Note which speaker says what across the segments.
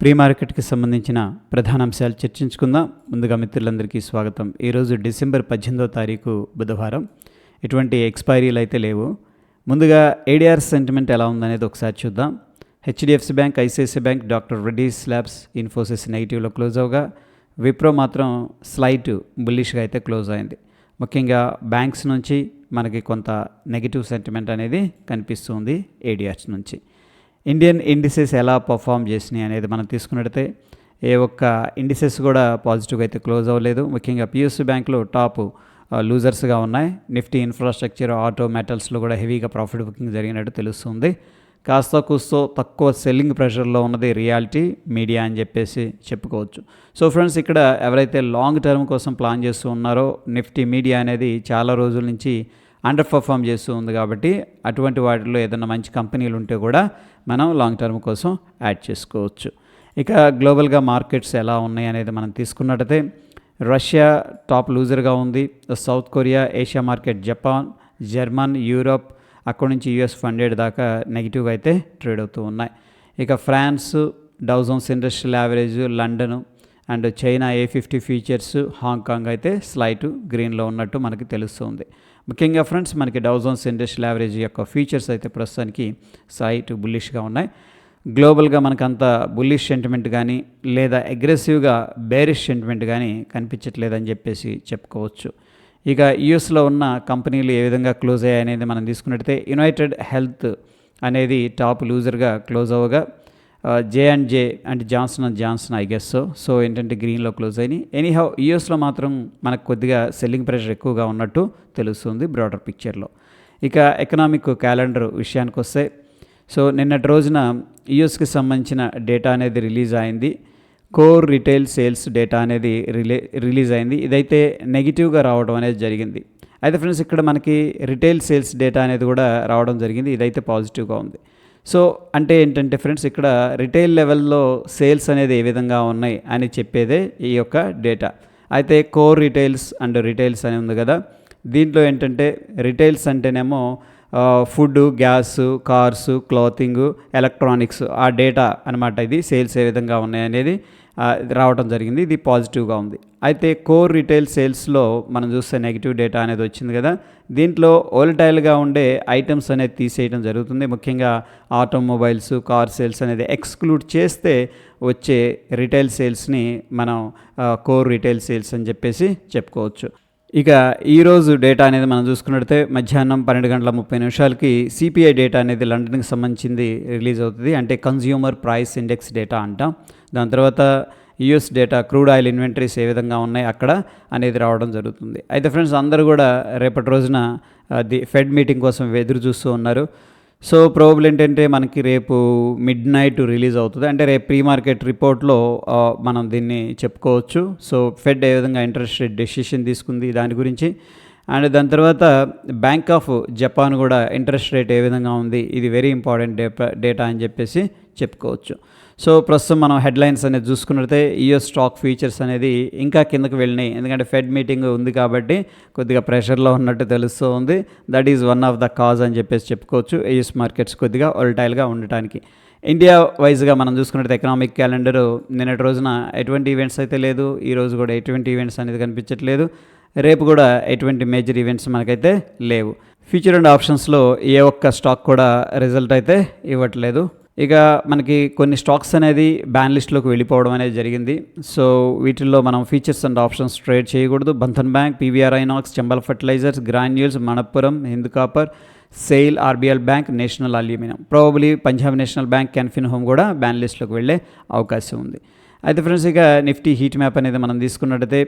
Speaker 1: Pre మార్కెట్కి సంబంధించిన ప్రధాన అంశాలు చర్చించుకుందాం. ముందుగా మిత్రులందరికీ స్వాగతం. ఈరోజు డిసెంబర్ పద్దెనిమిదో తారీఖు బుధవారం. ఎటువంటి ఎక్స్పైరీలు అయితే లేవు. ముందుగా ఏడిఆర్ సెంటిమెంట్ ఎలా ఉందనేది ఒకసారి చూద్దాం. HDFC bank ICICI bank doctor Reddy's labs Infosys నెగిటివ్లో close అవగా విప్రో మాత్రం స్లైట్ బుల్లిష్గా అయితే క్లోజ్ అయింది. ముఖ్యంగా బ్యాంక్స్ నుంచి మనకి కొంత నెగిటివ్ సెంటిమెంట్ అనేది కనిపిస్తుంది ఏడిఆర్స్ నుంచి. ఇండియన్ ఇండిసెస్ ఎలా పర్ఫామ్ చేసినాయి అనేది మనం తీసుకున్నట్టయితే ఏ ఒక్క ఇండిసెస్ కూడా పాజిటివ్గా అయితే క్లోజ్ అవ్వలేదు. ముఖ్యంగా పిఎస్సి బ్యాంకులో టాప్ లూజర్స్గా ఉన్నాయి. నిఫ్టీ ఇన్ఫ్రాస్ట్రక్చర్ ఆటో మెటల్స్లో కూడా హెవీగా ప్రాఫిట్ బుకింగ్ జరిగినట్టు తెలుస్తుంది. కాస్త కూస్తో తక్కువ సెల్లింగ్ ప్రెషర్లో ఉన్నది రియాలిటీ మీడియా అని చెప్పేసి చెప్పుకోవచ్చు. సో ఫ్రెండ్స్ ఇక్కడ ఎవరైతే లాంగ్ టర్మ్ కోసం ప్లాన్ చేస్తూ ఉన్నారో నిఫ్టీ మీడియా అనేది చాలా రోజుల నుంచి అండర్ పర్ఫామ్ చేస్తూ ఉంది కాబట్టి అటువంటి వాటిలో ఏదైనా మంచి కంపెనీలు ఉంటే కూడా మనం లాంగ్ టర్మ్ కోసం యాడ్ చేసుకోవచ్చు. ఇక గ్లోబల్గా మార్కెట్స్ ఎలా ఉన్నాయి అనేది మనం తీసుకున్నట్టయితే రష్యా టాప్ లూజర్గా ఉంది. South Korea Asia market Japan German Europe అక్కడి నుంచి యూఎస్ ఫండెడ్ దాకా నెగిటివ్గా అయితే ట్రేడ్ అవుతూ ఉన్నాయి. ఇక France Dow Jones industrial average London and China A fifty futures Hong Kong అయితే స్లైట్ గ్రీన్లో ఉన్నట్టు మనకి తెలుస్తుంది. ముఖ్యంగా ఫ్రెండ్స్ మనకి డౌజోన్స్ ఇండస్ట్రియల్ యావరేజ్ యొక్క ఫీచర్స్ అయితే ప్రస్తుతానికి సైట్ బుల్లిష్గా ఉన్నాయి. గ్లోబల్గా మనకంత బుల్లిష్ సెంటిమెంట్ కానీ లేదా అగ్రెసివ్గా బేరిష్ సెంటిమెంట్ కానీ కనిపించట్లేదని చెప్పేసి చెప్పుకోవచ్చు. ఇక యుఎస్లో ఉన్న కంపెనీలు ఏ విధంగా క్లోజ్ అయ్యాయి అనేది మనం తీసుకున్నట్టయితే యునైటెడ్ హెల్త్ అనేది టాప్ లూజర్గా close అవ్వగా J and J and Johnson and Johnson I guess so so ఏంటంటే గ్రీన్లో క్లోజ్ అయినాయి. ఎనీహౌ యూఎస్లో మాత్రం మనకు కొద్దిగా సెల్లింగ్ ప్రెషర్ ఎక్కువగా ఉన్నట్టు తెలుస్తుంది బ్రాడర్ పిక్చర్లో ఇక ఎకనామిక్ క్యాలెండర్ విషయానికి వస్తే సో నిన్నటి రోజున యుఎస్కి సంబంధించిన డేటా అనేది రిలీజ్ అయింది. కోర్ రిటైల్ సేల్స్ డేటా అనేది రిలే రిలీజ్ అయింది. ఇదైతే నెగిటివ్గా రావడం అనేది జరిగింది. అయితే ఫ్రెండ్స్ ఇక్కడ మనకి రిటైల్ సేల్స్ డేటా అనేది కూడా రావడం జరిగింది. ఇదైతే పాజిటివ్గా ఉంది. సో అంటే ఏంటంటే ఫ్రెండ్స్ ఇక్కడ రిటైల్ లెవెల్లో సేల్స్ అనేది ఏ విధంగా ఉన్నాయి అని చెప్పేదే ఈ యొక్క డేటా. అయితే కోర్ రిటైల్స్ అండ్ రిటైల్స్ అని ఉంది కదా. దీంట్లో ఏంటంటే రిటైల్స్ అంటేనేమో food gas cars clothing electronics ఆ డేటా అనమాట ఇది సేల్స్ ఏ విధంగా ఉన్నాయనేది రావడం జరిగింది. ఇది పాజిటివ్గా ఉంది. అయితే కోర్ రిటైల్ సేల్స్లో మనం చూస్తే నెగిటివ్ డేటా అనేది వచ్చింది కదా. దీంట్లో ఓల్టైల్గా ఉండే ఐటమ్స్ అనేది తీసేయడం జరుగుతుంది. ముఖ్యంగా ఆటోమొబైల్స్ కార్ సేల్స్ అనేది ఎక్స్క్లూడ్ చేస్తే వచ్చే రిటైల్ సేల్స్ని మనం కోర్ రిటైల్ సేల్స్ అని చెప్పేసి చెప్పుకోవచ్చు. ఇక ఈరోజు డేటా అనేది మనం చూసుకున్నట్లయితే మధ్యాహ్నం పన్నెండు గంటల ముప్పై నిమిషాలకి సిపిఐ డేటా అనేది లండన్కి సంబంధించింది రిలీజ్ అవుతుంది. అంటే కన్జ్యూమర్ ప్రైస్ ఇండెక్స్ డేటా అంటాం. దాని తర్వాత US data crude oil inventories ఏ విధంగా ఉన్నాయి అక్కడ అనేది రావడం జరుగుతుంది. అయితే ఫ్రెండ్స్ అందరూ కూడా రేపటి రోజున ది ఫెడ్ మీటింగ్ కోసం ఎదురు చూస్తూ ఉన్నారు. సో ప్రోబుల్ ఏంటంటే మనకి రేపు మిడ్ నైట్ రిలీజ్ అవుతుంది. అంటే రేపు ప్రీ మార్కెట్ రిపోర్ట్లో మనం దీన్ని చెప్పుకోవచ్చు. సో ఫెడ్ ఏ విధంగా ఇంట్రెస్ట్ రేట్ డెసిషన్ తీసుకుంది దాని గురించి. అండ్ దాని తర్వాత బ్యాంక్ ఆఫ్ జపాన్ కూడా ఇంట్రెస్ట్ రేట్ ఏ విధంగా ఉంది ఇది వెరీ ఇంపార్టెంట్ డేటా డేటా అని చెప్పేసి చెప్పుకోవచ్చు. సో ప్రస్తుతం మనం హెడ్లైన్స్ అనేది చూసుకున్నట్లయితే యూఎస్ స్టాక్ ఫీచర్స్ అనేది ఇంకా కిందకు వెళ్ళినాయి. ఎందుకంటే ఫెడ్ మీటింగ్ ఉంది కాబట్టి కొద్దిగా ప్రెషర్లో ఉన్నట్టు తెలుస్తూ ఉంది that is one of the cause అని చెప్పేసి చెప్పుకోవచ్చు. యూఎస్ మార్కెట్స్ కొద్దిగా ఒల్టైల్గా ఉండటానికి. ఇండియా వైజ్గా మనం చూసుకున్నట్టు ఎకనామిక్ క్యాలెండర్ నిన్నటి రోజున ఎటువంటి ఈవెంట్స్ అయితే లేదు. ఈ రోజు కూడా ఎటువంటి ఈవెంట్స్ అనేది కనిపించట్లేదు. రేపు కూడా ఎటువంటి మేజర్ ఈవెంట్స్ మనకైతే లేవు. ఫ్యూచర్ అండ్ ఆప్షన్స్లో ఏ ఒక్క స్టాక్ కూడా రిజల్ట్ అయితే ఇవ్వట్లేదు. ఇక మనకి కొన్ని స్టాక్స్ అనేది బ్యాన్ లిస్ట్లోకి వెళ్ళిపోవడం అనేది జరిగింది. సో వీటిల్లో మనం ఫీచర్స్ అండ్ ఆప్షన్స్ ట్రేడ్ చేయకూడదు. Bandhan bank PVR INOX Chambal fertilizers granules Manappuram Hindu copper SAIL RBL bank national aluminium. Probably Punjab national bank Canfin home కూడా బ్యాన్ లిస్ట్లోకి వెళ్ళే అవకాశం ఉంది. అయితే ఫ్రెండ్స్ ఇక నిఫ్టీ హీట్ మ్యాప్ అనేది మనం తీసుకున్నట్టయితే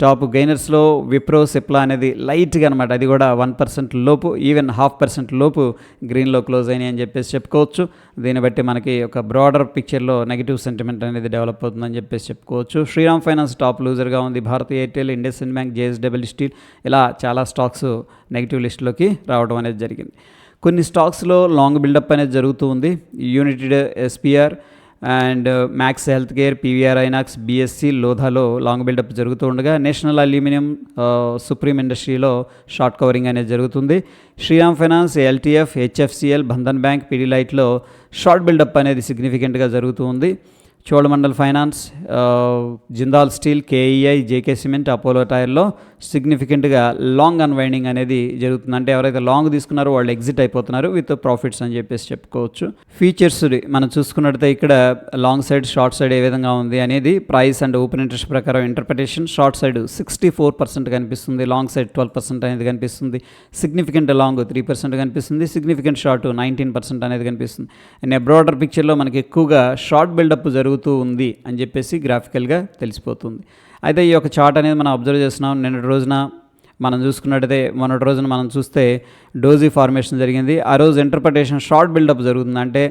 Speaker 1: టాప్ గైనర్స్లో విప్రో సిప్లా అనేది లైట్గా అనమాట అది కూడా వన్ పర్సెంట్ లోపు ఈవెన్ హాఫ్ పర్సెంట్ లోపు గ్రీన్లో క్లోజ్ అయినాయి అని చెప్పేసి చెప్పుకోవచ్చు. దీన్ని బట్టి మనకి ఒక బ్రాడర్ పిక్చర్లో నెగిటివ్ సెంటిమెంట్ అనేది డెవలప్ అవుతుందని చెప్పేసి చెప్పుకోవచ్చు. శ్రీరామ్ ఫైనాన్స్ టాప్ లూజర్గా ఉంది. Bharti Airtel IndusInd bank JSW steel ఇలా చాలా స్టాక్స్ నెగిటివ్ లిస్ట్లోకి రావడం అనేది జరిగింది. కొన్ని స్టాక్స్లో లాంగ్ బిల్డప్ అనేది జరుగుతూ ఉంది. United SPR and max health care PVR Inox BSE లోధాలో long buildup జరుగుతూ ఉండగా నేషనల్ అల్యూమినియం సుప్రీం ఇండస్ట్రీలో షార్ట్ కవరింగ్ అనేది జరుగుతుంది. Shriram finance LTF HFCL Bandhan bank పీడీలైట్లో short buildup అనేది సిగ్నిఫికెంట్గా జరుగుతూ ఉంది Cholamandal finance Jindal steel KEI JK cement Apollo టైర్లో సిగ్నిఫికెంట్గా లాంగ్ అన్వైండింగ్ అనేది జరుగుతుంది. అంటే ఎవరైతే లాంగ్ తీసుకున్నారో వాళ్ళు ఎగ్జిట్ అయిపోతున్నారు. విత్ ప్రాఫిట్స్ అని చెప్పేసి చెప్పుకోవచ్చు. ఫీచర్స్ మనం చూసుకున్నట్టయితే ఇక్కడ లాంగ్ సైడ్ షార్ట్ సైడ్ ఏ విధంగా ఉంది అనేది ప్రైస్ అండ్ ఓపెన్ ఇంట్రెస్ట్ ప్రకారం interpretation short side sixty four percent కనిపిస్తుంది. లాంగ్ సైడ్ ట్వెల్వ్ పర్సెంట్ అనేది కనిపిస్తుంది. సిగ్నిఫికెంట్ లాంగ్ త్రీ పర్సెంట్ కనిపిస్తుంది. సిగ్నిఫికెంట్ షార్ట్ నైన్టీన్ పర్సెంట్ అనేది కనిపిస్తుంది. అండ్ బ్రాడర్ పిక్చర్లో మనకి ఎక్కువగా షార్ట్ బిల్డప్ జరుగుతూ ఉంది అని చెప్పేసి గ్రాఫికల్గా తెలిసిపోతుంది. అయితే ఈ యొక్క చార్ట్ అనేది మనం అబ్జర్వ్ చేస్తున్నాం. నిన్నటి రోజున మనం చూసుకున్నట్టయితే మొన్నటి రోజున మనం చూస్తే డోజీ ఫార్మేషన్ జరిగింది. ఆ రోజు ఇంటర్ప్రిటేషన్ షార్ట్ బిల్డప్ జరుగుతుంది. అంటే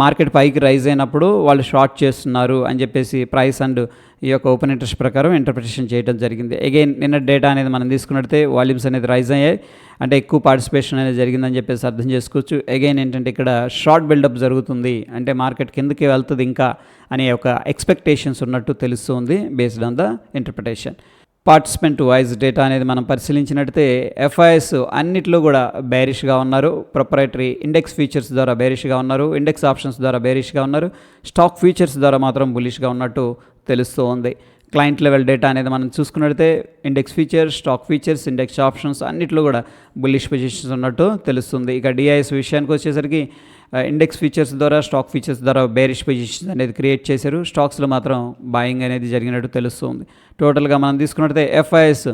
Speaker 1: మార్కెట్ పైకి రైజ్ అయినప్పుడు వాళ్ళు షార్ట్ చేస్తున్నారు అని చెప్పేసి ప్రైస్ అండ్ ఈ యొక్క ఓపెన్ ఇంట్రెస్ట్ ప్రకారం ఇంటర్ప్రిటేషన్ చేయడం జరిగింది. అగైన్ నిన్న డేటా అనేది మనం తీసుకున్నట్టయితే వాల్యూమ్స్ అనేది రైజ్ అయ్యాయి. అంటే ఎక్కువ పార్టిసిపేషన్ అనేది జరిగిందని చెప్పేసి అర్థం చేసుకోవచ్చు. అగైన్ ఏంటంటే ఇక్కడ షార్ట్ బిల్డప్ జరుగుతుంది. అంటే మార్కెట్ కిందకి వెళ్తుంది ఇంకా అనే ఒక ఎక్స్పెక్టేషన్స్ ఉన్నట్టు తెలుస్తుంది based on the interpretation participant wise data అనేది మనం పరిశీలించినట్టయితే ఎఫ్ఐఎస్ అన్నిట్లో కూడా బేరిష్గా ఉన్నారు. ప్రొపరేటరీ ఇండెక్స్ ఫీచర్స్ ద్వారా బేరిష్గా ఉన్నారు. ఇండెక్స్ ఆప్షన్స్ ద్వారా బేరిష్గా ఉన్నారు. స్టాక్ ఫీచర్స్ ద్వారా మాత్రం బులిష్గా ఉన్నట్టు తెలుస్తూ ఉంది క్లయింట్ లెవెల్ డేటా అనేది మనం చూసుకున్నట్లయితే index futures stock futures index options అన్నిట్లో కూడా బుల్లిష్ పొజిషన్స్ ఉన్నట్టు తెలుస్తుంది. ఇక డిఐఎస్ విషయానికి వచ్చేసరికి ఇండెక్స్ ఫీచర్స్ ద్వారా స్టాక్ ఫీచర్స్ ద్వారా బేరిష్ పొజిషన్స్ అనేది క్రియేట్ చేశారు. స్టాక్స్లో మాత్రం బాయింగ్ అనేది జరిగినట్టు తెలుస్తుంది. టోటల్గా మనం తీసుకున్నట్టయితే ఎఫ్ఐఎస్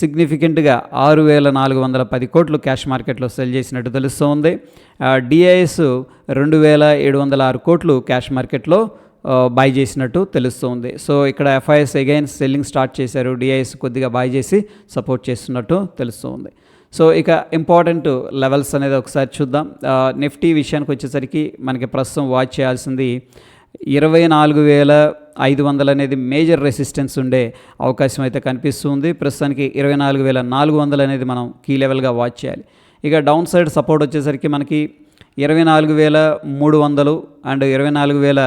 Speaker 1: సిగ్నిఫికెంట్గా ఆరు వేల నాలుగు వందల పది కోట్లు క్యాష్ మార్కెట్లో సెల్ చేసినట్టు తెలుస్తుంది. డిఐఎస్ రెండు వేల ఏడు వందల ఆరు కోట్లు క్యాష్ మార్కెట్లో బై చేసినట్టు తెలుస్తుంది. సో ఇక్కడ ఎఫ్ఐఎస్ అగైన్ సెల్లింగ్ స్టార్ట్ చేశారు. డిఐఎస్ కొద్దిగా బై చేసి సపోర్ట్ చేస్తున్నట్టు తెలుస్తుంది. సో ఇక ఇంపార్టెంట్ లెవెల్స్ అనేది ఒకసారి చూద్దాం. నిఫ్టీ విషయానికి వచ్చేసరికి మనకి ప్రస్తుతం వాచ్ చేయాల్సింది ఇరవై నాలుగు వేల ఐదు వందలు అనేది మేజర్ రెసిస్టెన్స్ ఉండే అవకాశం అయితే కనిపిస్తుంది. ప్రస్తుతానికి ఇరవై నాలుగు వేల నాలుగు వందలు అనేది మనం కీ లెవెల్గా వాచ్ చేయాలి. ఇక డౌన్ సైడ్ సపోర్ట్ వచ్చేసరికి మనకి ఇరవై నాలుగు వేల మూడు వందలు అండ్ ఇరవై నాలుగు వేల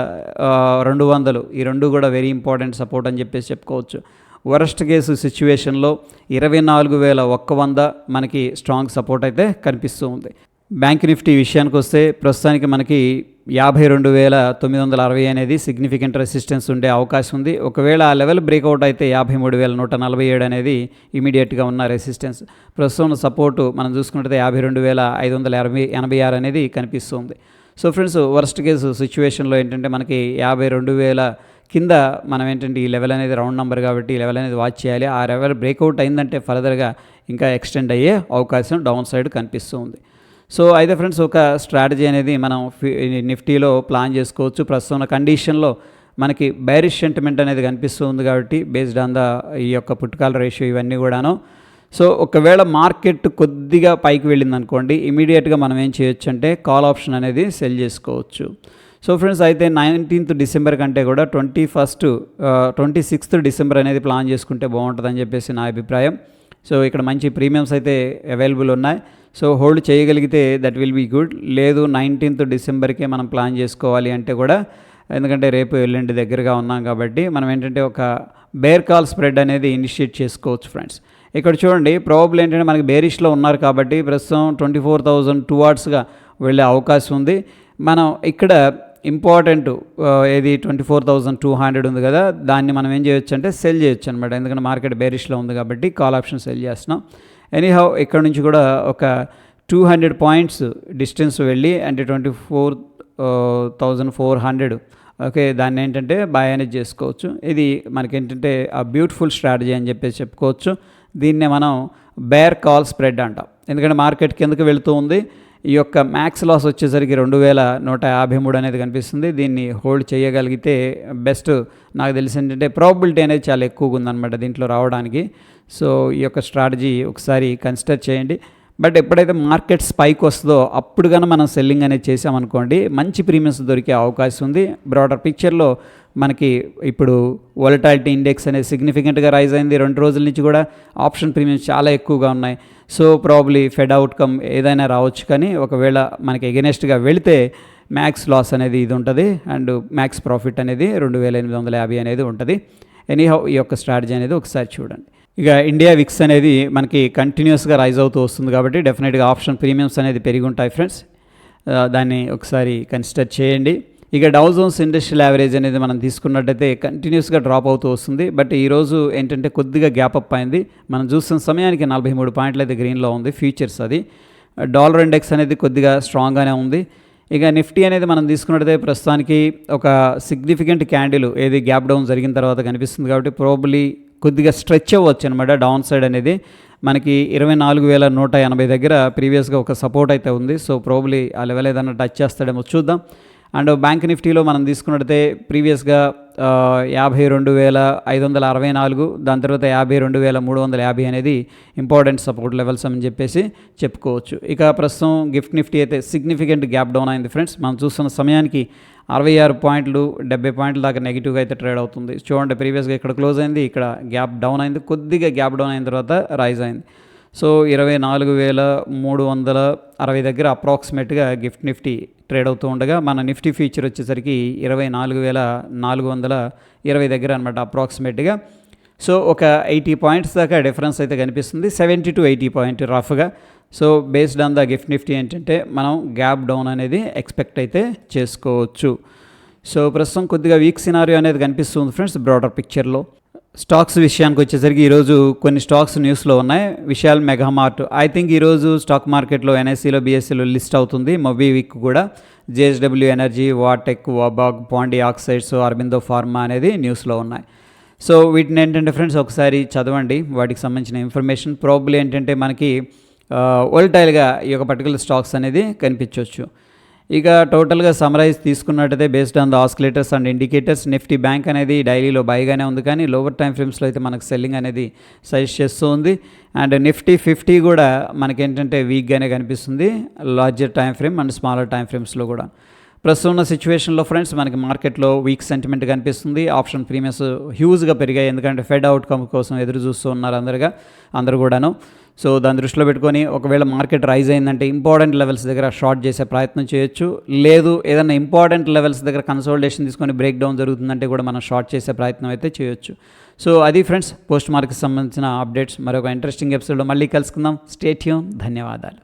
Speaker 1: రెండు వందలు. ఈ రెండు కూడా వెరీ ఇంపార్టెంట్ సపోర్ట్ అని చెప్పేసి చెప్పుకోవచ్చు. వరస్ట్ కేసు సిచ్యువేషన్లో ఇరవై నాలుగు వేల ఒక్క వంద మనకి స్ట్రాంగ్ సపోర్ట్ అయితే కనిపిస్తూ ఉంది. బ్యాంక్ నిఫ్టీ విషయానికి వస్తే ప్రస్తుతానికి మనకి యాభై రెండు వేల తొమ్మిది వందల అరవై అనేది సిగ్నిఫికెంట్ రెసిస్టెన్స్ ఉండే అవకాశం ఉంది. ఒకవేళ ఆ లెవెల్ బ్రేక్అవుట్ అయితే యాభై మూడు వేల నూట నలభై ఏడు అనేది ఇమీడియట్గా ఉన్న రెసిస్టెన్స్ ప్రస్తుతం సపోర్టు మనం చూసుకున్నట్లయితే యాభై రెండు వేల ఐదు వందల ఎనభై ఎనభై ఆరు అనేది కనిపిస్తుంది సో ఫ్రెండ్స్ వర్స్ట్ కేసు సిచ్యువేషన్లో ఏంటంటే మనకి యాభై రెండు వేల కింద మనం ఏంటంటే ఈ లెవెల్ అనేది రౌండ్ నెంబర్ కాబట్టి ఈ లెవెల్ అనేది వాచ్ చేయాలి. ఆ లెవెల్ బ్రేక్అవుట్ అయిందంటే ఫర్దర్గా ఇంకా ఎక్స్టెండ్ అయ్యే అవకాశం డౌన్ సైడ్ కనిపిస్తూ ఉంది. సో అయితే ఫ్రెండ్స్ ఒక స్ట్రాటజీ అనేది మనం నిఫ్టీలో ప్లాన్ చేసుకోవచ్చు. ప్రస్తుతం ఉన్న కండిషన్లో మనకి బైరిష్ సెంటిమెంట్ అనేది కనిపిస్తూ ఉంది కాబట్టి బేస్డ్ ఆన్ ద ఈ యొక్క పుట్టుకాల రేషియో ఇవన్నీ కూడాను. సో ఒకవేళ మార్కెట్ కొద్దిగా పైకి వెళ్ళింది అనుకోండి ఇమీడియట్గా మనం ఏం చేయొచ్చు అంటే కాల్ ఆప్షన్ అనేది సెల్ చేసుకోవచ్చు. సో ఫ్రెండ్స్ అయితే నైన్టీన్త్ డిసెంబర్ కంటే కూడా twenty first twenty sixth December అనేది ప్లాన్ చేసుకుంటే బాగుంటుందని చెప్పేసి నా అభిప్రాయం. సో ఇక్కడ మంచి ప్రీమియమ్స్ అయితే అవైలబుల్ ఉన్నాయి. సో హోల్డ్ చేయగలిగితే దట్ విల్ బీ గుడ్. లేదు నైన్టీన్త్ డిసెంబర్కే మనం ప్లాన్ చేసుకోవాలి అంటే కూడా ఎందుకంటే రేపు ఎల్లుండి దగ్గరగా ఉన్నాం కాబట్టి మనం ఏంటంటే ఒక బేర్ కాల్ స్ప్రెడ్ అనేది ఇనిషియేట్ చేసుకోవచ్చు ఫ్రెండ్స్. ఇక్కడ చూడండి ప్రాబుల్ ఏంటంటే మనకి బేరిష్లో ఉన్నారు కాబట్టి ప్రస్తుతం ట్వంటీ ఫోర్ థౌజండ్ టూ అవర్స్గా వెళ్ళే అవకాశం ఉంది. మనం ఇక్కడ ఇంపార్టెంట్ ఏది twenty four thousand two hundred ఉంది కదా దాన్ని మనం ఏం చేయొచ్చు అంటే సెల్ చేయొచ్చు అనమాట ఎందుకంటే మార్కెట్ బేరిష్లో ఉంది కాబట్టి కాల్ ఆప్షన్ సెల్ చేస్తున్నాం. ఎనీహౌ ఇక్కడ నుంచి కూడా ఒక టూ హండ్రెడ్ పాయింట్స్ డిస్టెన్స్ వెళ్ళి అంటే twenty four thousand four hundred okay దాన్ని ఏంటంటే బయానేజ్ చేసుకోవచ్చు. ఇది మనకి ఏంటంటే ఆ బ్యూటిఫుల్ స్ట్రాటజీ అని చెప్పేసి చెప్పుకోవచ్చు. దీన్నే మనం బేర్ కాల్ స్ప్రెడ్ అంటాం. ఎందుకంటే మార్కెట్ కిందకి వెళుతూ ఉంది? ఈ యొక్క మ్యాక్స్ లాస్ వచ్చేసరికి రెండు వేల నూట యాభై మూడు అనేది కనిపిస్తుంది. దీన్ని హోల్డ్ చేయగలిగితే బెస్ట్ నాకు తెలిసి ఏంటంటే ప్రాబిలిటీ అనేది చాలా ఎక్కువగా ఉందన్నమాట దీంట్లో రావడానికి. సో ఈ యొక్క స్ట్రాటజీ ఒకసారి కన్సిడర్ చేయండి. బట్ ఎప్పుడైతే మార్కెట్ స్పైక్ వస్తుందో అప్పుడు కానీ మనం సెల్లింగ్ అనేది చేసామనుకోండి మంచి ప్రీమియమ్స్ దొరికే అవకాశం ఉంది. బ్రాడర్ పిక్చర్లో మనకి ఇప్పుడు వొలటాలిటీ ఇండెక్స్ అనేది సిగ్నిఫికెంట్గా రైజ్ అయింది. రెండు రోజుల నుంచి కూడా ఆప్షన్ ప్రీమియమ్స్ చాలా ఎక్కువగా ఉన్నాయి. సో ప్రాబ్లీ ఫెడ్ అవుట్కమ్ ఏదైనా రావచ్చు కానీ ఒకవేళ మనకి ఎగెనెస్ట్గా వెళితే మ్యాక్స్ లాస్ అనేది ఇది ఉంటుంది. అండ్ మ్యాక్స్ ప్రాఫిట్ అనేది రెండు వేల ఎనిమిది వందల యాభై అనేది ఉంటుంది. ఎనీహౌ ఈ యొక్క స్ట్రాటజీ అనేది ఒకసారి చూడండి. ఇక ఇండియా విక్స్ అనేది మనకి కంటిన్యూస్గా రైజ్ అవుతూ వస్తుంది కాబట్టి డెఫినెట్గా ఆప్షన్ ప్రీమియమ్స్ అనేది పెరిగి ఉంటాయి ఫ్రెండ్స్ uh, దాన్ని ఒకసారి కన్సిడర్ చేయండి. ఇక డౌ జోన్స్ ఇండస్ట్రియల్ యావరేజ్ అనేది మనం తీసుకున్నట్టయితే కంటిన్యూస్గా డ్రాప్ అవుతూ వస్తుంది. బట్ ఈరోజు ఏంటంటే కొద్దిగా గ్యాప్ అప్ అయింది. మనం చూస్తున్న సమయానికి నలభై మూడు పాయింట్లు అయితే గ్రీన్లో ఉంది ఫ్యూచర్స్ అది. డాలర్ ఇండెక్స్ అనేది కొద్దిగా స్ట్రాంగ్గానే ఉంది. ఇక నిఫ్టీ అనేది మనం తీసుకున్నట్టయితే ప్రస్తుతానికి ఒక సిగ్నిఫికెంట్ క్యాండిల్ ఏది గ్యాప్ డౌన్ జరిగిన తర్వాత కనిపిస్తుంది కాబట్టి ప్రోబులీ కొద్దిగా స్ట్రెచ్ అవ్వచ్చు అనమాట డౌన్ సైడ్ అనేది. మనకి ఇరవై నాలుగు వేల నూట ఎనభై దగ్గర ప్రీవియస్గా ఒక సపోర్ట్ అయితే ఉంది. సో ప్రాబ్లీ ఆ లెవెల్ ఏదైనా టచ్ చేస్తాడేమో చూద్దాం. అండ్ బ్యాంక్ నిఫ్టీలో మనం తీసుకున్నట్టయితే ప్రీవియస్గా యాభై రెండు వేల ఐదు వందల అరవై నాలుగు దాని తర్వాత యాభై రెండు వేల మూడు వందల యాభై అనేది ఇంపార్టెంట్ సపోర్ట్ లెవెల్స్ అని చెప్పేసి చెప్పుకోవచ్చు. ఇక ప్రస్తుతం గిఫ్ట్ నిఫ్టీ అయితే సిగ్నిఫికెంట్ గ్యాప్ డౌన్ అయింది ఫ్రెండ్స్. మనం చూస్తున్న సమయానికి అరవై ఆరు పాయింట్లు డెబ్బై పాయింట్ల దాకా నెగిటివ్గా అయితే ట్రేడ్ అవుతుంది. చూడండి ప్రీవియస్గా ఇక్కడ క్లోజ్ అయింది ఇక్కడ గ్యాప్ డౌన్ అయింది కొద్దిగా గ్యాప్ డౌన్ అయిన తర్వాత రైజ్ అయింది. సో ఇరవై నాలుగు వేల మూడు వందల అరవై దగ్గర అప్రాక్సిమేట్గా గిఫ్ట్ నిఫ్టీ ట్రేడ్ అవుతూ ఉండగా మన నిఫ్టీ ఫీచర్ వచ్చేసరికి ఇరవై నాలుగు వేల నాలుగు వందల ఇరవై దగ్గర అనమాట అప్రాక్సిమేట్గా. సో ఒక ఎయిటీ పాయింట్స్ దాకా డిఫరెన్స్ అయితే కనిపిస్తుంది. సెవెంటీ టు ఎయిటీ పాయింట్ రఫ్గా. So based on the GIFT Nifty ఏంటంటే మనం గ్యాప్ డౌన్ అనేది ఎక్స్పెక్ట్ అయితే చేసుకోవచ్చు. సో ప్రస్తుతం కొద్దిగా వీక్ సినారియో అనేది కనిపిస్తుంది ఫ్రెండ్స్ బ్రాడర్ పిక్చర్లో. స్టాక్స్ విషయానికి వచ్చేసరికి ఈరోజు కొన్ని స్టాక్స్ న్యూస్లో ఉన్నాయి. విశాల్ మెగామార్ట్ ఐ థింక్ ఈరోజు స్టాక్ మార్కెట్లో ఎన్ఎస్సీలో బీఎస్సీలో లిస్ట్ అవుతుంది. మొబీవిక్ కూడా JSW energy Vatech Wabag Pondy oxides Aurobindo pharma అనేది న్యూస్లో ఉన్నాయి. సో వీటిని ఏంటంటే ఫ్రెండ్స్ ఒకసారి చదవండి. వాటికి సంబంధించిన ఇన్ఫర్మేషన్. ప్రాబ్లీ ఏంటంటే మనకి వోల్టైల్గా ఈ యొక్క పర్టికులర్ స్టాక్స్ అనేది కనిపించవచ్చు ఇక టోటల్గా సమరైజ్ తీసుకున్నట్టయితే based on the oscillators and indicators Nifty bank అనేది డైలీలో బైగానే ఉంది కానీ లోవర్ టైం ఫ్రేమ్స్లో అయితే మనకు సెల్లింగ్ అనేది సజెస్ట్ చేస్తూ ఉంది అండ్ నిఫ్టీ ఫిఫ్టీ కూడా మనకేంటంటే వీక్గానే కనిపిస్తుంది larger time frame and smaller time ఫ్రేమ్స్లో కూడా. ప్రస్తుతం ఉన్న సిచ్యువేషన్లో ఫ్రెండ్స్ మనకి మార్కెట్లో వీక్ సెంటిమెంట్ కనిపిస్తుంది. ఆప్షన్ ప్రీమియస్ హ్యూజ్గా పెరిగాయి ఎందుకంటే ఫెడ్ అవుట్కమ్ కోసం ఎదురు చూస్తూ ఉన్నారు అందరుగా అందరు కూడాను. సో దాని దృష్టిలో పెట్టుకొని ఒకవేళ మార్కెట్ రైజ్ అయిందంటే ఇంపార్టెంట్ లెవెల్స్ దగ్గర షార్ట్ చేసే ప్రయత్నం చేయొచ్చు. లేదు ఏదైనా ఇంపార్టెంట్ లెవెల్స్ దగ్గర కన్సల్టేషన్ తీసుకొని బ్రేక్ డౌన్ జరుగుతుందంటే కూడా మనం షార్ట్ చేసే ప్రయత్నం అయితే చేయొచ్చు. సో అది ఫ్రెండ్స్ పోస్ట్ మార్కెట్ సంబంధించిన అప్డేట్స్ మరొక ఇంట్రెస్టింగ్ ఎపిసోడ్లో మళ్ళీ కలుసుకుందాం. స్టేట్యూన్ ధన్యవాదాలు.